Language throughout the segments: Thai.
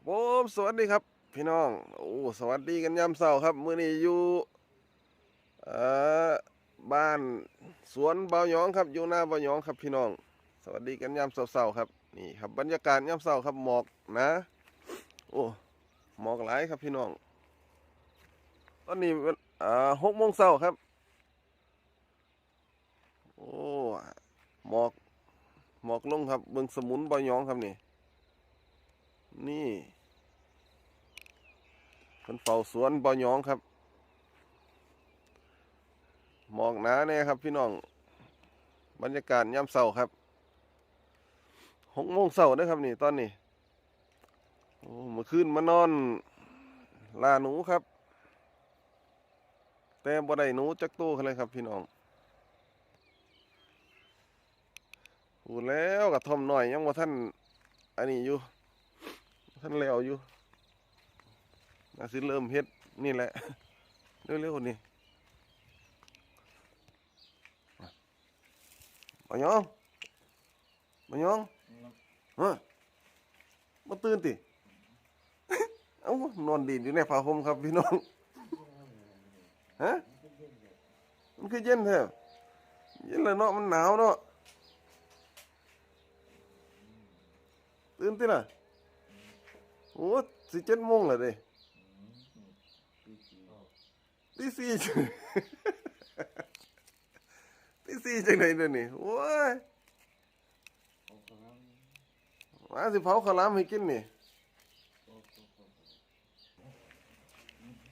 ครับผมสวัสดีครับ พี่น้องโอ้สวัสดีกันยามเช้าครับมื้อนี้อยู่เอ่อบ้านสวนเบาหยองครับอยู่หน้าเบาหยองครับพี่น้อง สวัสดีกันยามเช้าๆครับนี่ครับบรรยากาศยามเช้าครับหมอกนะ โอ้หมอกหลายครับพี่น้อง ตอนนี้เป็นอ่าหกโมงเช้าครับโอ้หมอกหมอกลงครับเบิ่งสมุนเบาหยองครับนี่ นี่เป็นเฝ้าสวนบอยองครับ หมอกหนาแน่ครับพี่น้อง บรรยากาศย่ำเสาครับหกโมงเสาได้อครับนี่ตอนนี้โอ้มื่อคืนมานอนลาหนูครับ แต่บ่ได้หนูจักตัวเลยครับพี่น้องพูดแล้วกับทอมหน่อยยังว่าท่านอันนี้อยู่ ท่านแล้วอยู่น่าสิเริ่มเฮ็ดนี่แหละ เร็วๆนี่มายองมายองฮะมาตื่นติ เอ้านอนดีดอยู่ในผ้าห่มครับพี่น้อง ฮะ มันคือเย็นแท้เย็นเลยเนาะ มันหนาวเนาะ ตื่นติล่ะ โอ้สิเจ็ดโมงแล้วเด้ตีสี่จังตีสี่จังไหนเดี๋ยวนี้โอ้ยมาสิเผาข้าวหลามให้กินนี่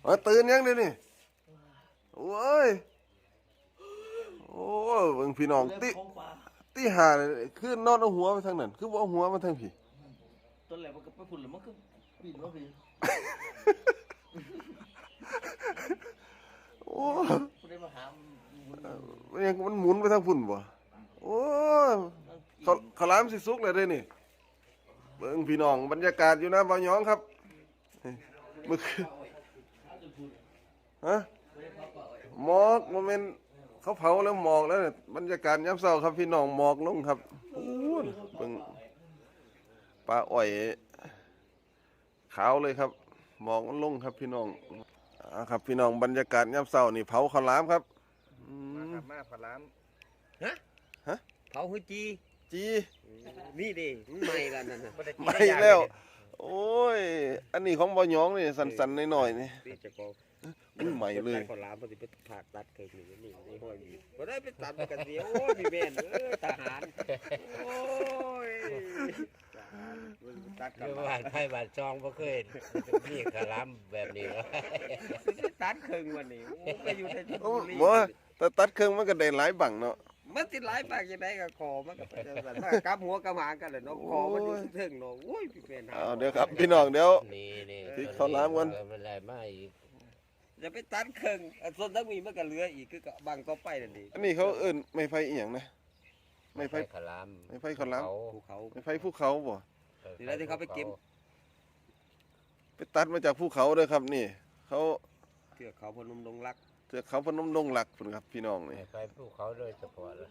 เอาตื่นยังเดี๋ยวนี้โอ้ยโอ้ยเบิ่งพี่น้องตีตีหาเลยคือนอนเอาหัวไปทางนั้น คือบ่เอาหัวมาทางพี่ ต้นแรกมันก็ไปฝุ่นแล้วมันก็ ปีนมาพี่โอ้ยผู้ได้มาหามันมันยังมันหมุนไปทางพุ่นบ่โอ้ยเขาเขาวหลามสิสุกเลยเด้นี่เบิ่งพี่น้องบรรยากาศอยู่นะบ่าวหยองครับนี่เมื่อคืนฮะหมอกโมเมนเขาเผาแล้วหมอกแล้วเนี่ยบรรยากาศยามเช้าครับพี่น้องหมอกลงครับโอ้ยเบิ่งปลาอ้อย ขาวเลยครับหมอกมันลงครับพี่น้องอ่าครับ พี่น้องบรรยากาศยามเช้านี่เผาข้าวหลามครับอืมามครับมาพลามเผาหือจีจีนี่ดิไม่กันนั่นน่ะบ่ด้กินไม่ด้ย่างแล้วเยโอ้ย อันนี้ของบ่หยองนี่สันๆหน่อยๆนี่พี่จะกองอุ้ยใหม่เลย คนล้ามปฏิบัติผ่าตัดเคยหนึ่งนี่นี่ห้อยมีบ่ได้ไปตัดไปกันเดียวโอ้ยมีแม่นเออทหารโอ้ยทหารมัน ตัดกันเมื่อวานไพ่บาดจองบ่เคยมีคารัมแบบนี้วะตัดครึ่งวันนี้โอ้ยไปอยู่ในชลโอ้บุรีบ่แต่ตัดเครื่องมันก็ได้หลายบังเนาะมันติดหลายปากยังไงกับคอมันก็ไปจังซั่นถ้ากำหัวกำหางกันเลยเนาะคอมันอยู่ถึงเนาะโอ้ยพี่เป็นหาเอาเดี๋ยวครับ พี่น้องเดี๋ยว นี่นี่ที่เขาล้างก่อนมันอะไรมาอีกจะไปตัดครึ่งอะส่วนทั้งมีมันก็เหลืออีกคือก็บังต่อไปนั่นดิอันนี้เขาเอิ้นไม่ไฟอีหยังนะ ไม่ไฟคารัมไม่ไฟขอลาม ภูเขา ไม่ไฟภูเขาบ่ นี่แหละที่เขาไปเก็บ ไปตัดมาจากภูเขาเด้อครับ นี่ เขาเทือกเขาพนมดงรักเทือกเขาพนมดงหลักพุ่นครับ พี่น้องนี่ไม่ไปภูเขาโดยเฉพาะเลย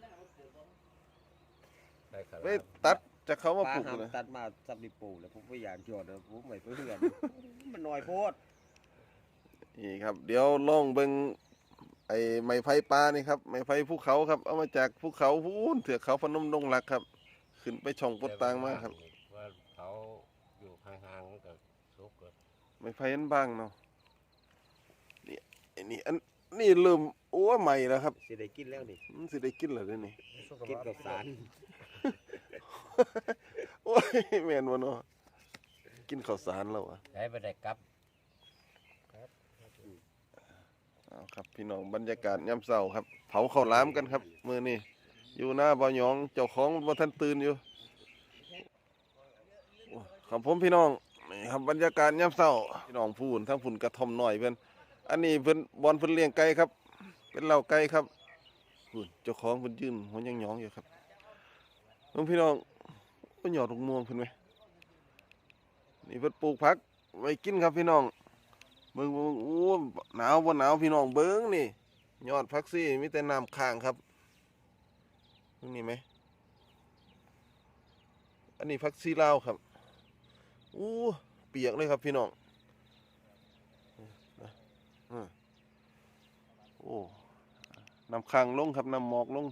ไปคาไปรัมตัดจากเขามาปลาปลูกหามนะตัดมาสับดิปูแล้วผมพยายามจอดนะผมไม่เพื่อน มันน้อยโพดนี่ครับ เดี๋ยวลองเบิ่งไอ้ไม้ไผ่ปลานี่ครับไม้ไผ่ภูเขาครับ เอามาจากภูเขาพูนเทือกเขาพนมดงหลักครับ ขึ้นไปช่องปดตางมาครับว่า เขาอยู่ห่างๆกับสุกเลยไม่ไฟอันบ้างเนาะนี่ไอ้นี่อันนี่เริ่มโอ้ใหม่แล้วครับสิได้กินแล้วนี่มันสิได้กินแล้วเด้อนี่ กินกับสารโอ้ยแม่นบ่เนาะกินข้าวสารแล้วอะได้ไปได้กลับเอาครับ พี่น้องบรรยากาศยามเช้าครับ เผาข้าวหลามกันครับ มื้อนี้อยู่หน้าบ่อหยองเจ้าของบ่ทันตื่นอยู่โอ้ ครับผมพี่น้องนี่ครับบรรยากาศยามเช้าพี่น้องพูนทั้งพุ่นกระท่อมน้อยเพิ่อนอันนี้เพิ่นบอนเพิ่นเลี้ยงไก่ครับ เป็นเหล้าไก่ครับพูนเจ้าของเพิ่นยืนหัวยังหยองอยู่ครับเพิ่นพี่น้องเพิ่นหยอดลูกม่วงเพิ่นไหมนี่เพิ่นปลูกผักไว้กินครับพี่น้องเบิ่งเบิ่งโอ้หนาวบ่หนาวพี่น้องเบิ่งนี่ ยอดผักซี่มีแต่น้ำค้างครับนี่ไหมอันนี้ผักซี่ลาวครับ อู้เปียกเลยครับพี่น้องนะอ่าโอ้น้ำค้างลงครับน้ำหมอกลง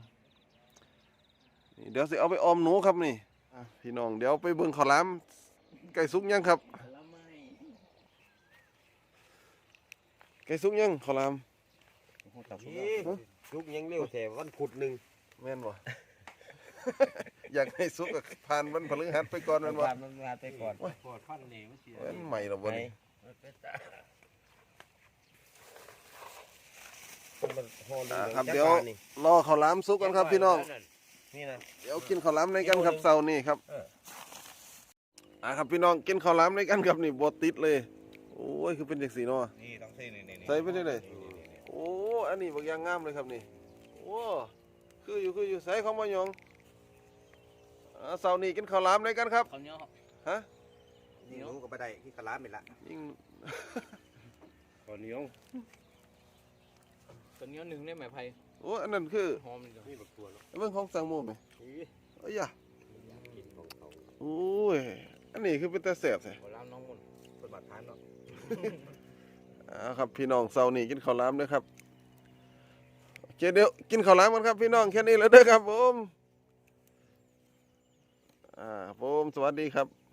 นี่เดี๋ยวสิเอาไปออมหนูครับนี่อะพี่น้องเดี๋ยวไปเบิ่งข้าวหลามไก่สุกยังครับละไม่ไก่สุกยังข้าวหลามนี่ลุกยังเร็วแต่วันขุดหนึ่งแม่นบ่ อยากให้สุกก็ผ่านวันพฤหัสไปก่อนแม่นบ่มันมาไปก่อนปวดท่อนนี่มันเสียเอ้ยใหม่และบ่นี่มันฮอลอ่าครับเดี๋ยวรอข้าวหลามสุกกันครับพี่น้องนี่นะเดี๋ยวกินข้าวหลามในกันครับเสาร์นี้ครับเอออ่าครับพี่น้องกินข้าวหลามในกันครับนี่บติดเลย โอ้ยคือเป็นเด็กสีเนาะนี่ต้องใส่นี่นี่ใส่ไปได้เลยโอ้อันนี้บางอย่างงามเลยครับนี่โอ้คืออยู่คืออยู่ใส่ของมายอง อ่าเสาร์นี้กินข้าวหลามในกันครับ ข้าวเหนียวฮะนี่หนูก็บ่ได้ที่กะลาไม่ละยิ่ง ข้าวเหนียวข้าวเหนียวหนึ่งได้ไหมไผ่โอ้อันนั้นคือหอมเลยนี่บักตัวเนาะเรื่องของสังโมไหมนี่เอ้ยอะกินของเขาโอ้ย อันนี้คือเป็นตาแสบใช่หัวล้ามน้องมุ่นเป็นบาดทานเนาะอ่าครับพี่น้องเสาร์นี้กินข้าวหลามเด้อครับโอเคเดี๋ยวกินข้าวหลามกันครับพี่น้องแค่นี้แล้วเด้อครับผม อ่าผมสวัสดีครับ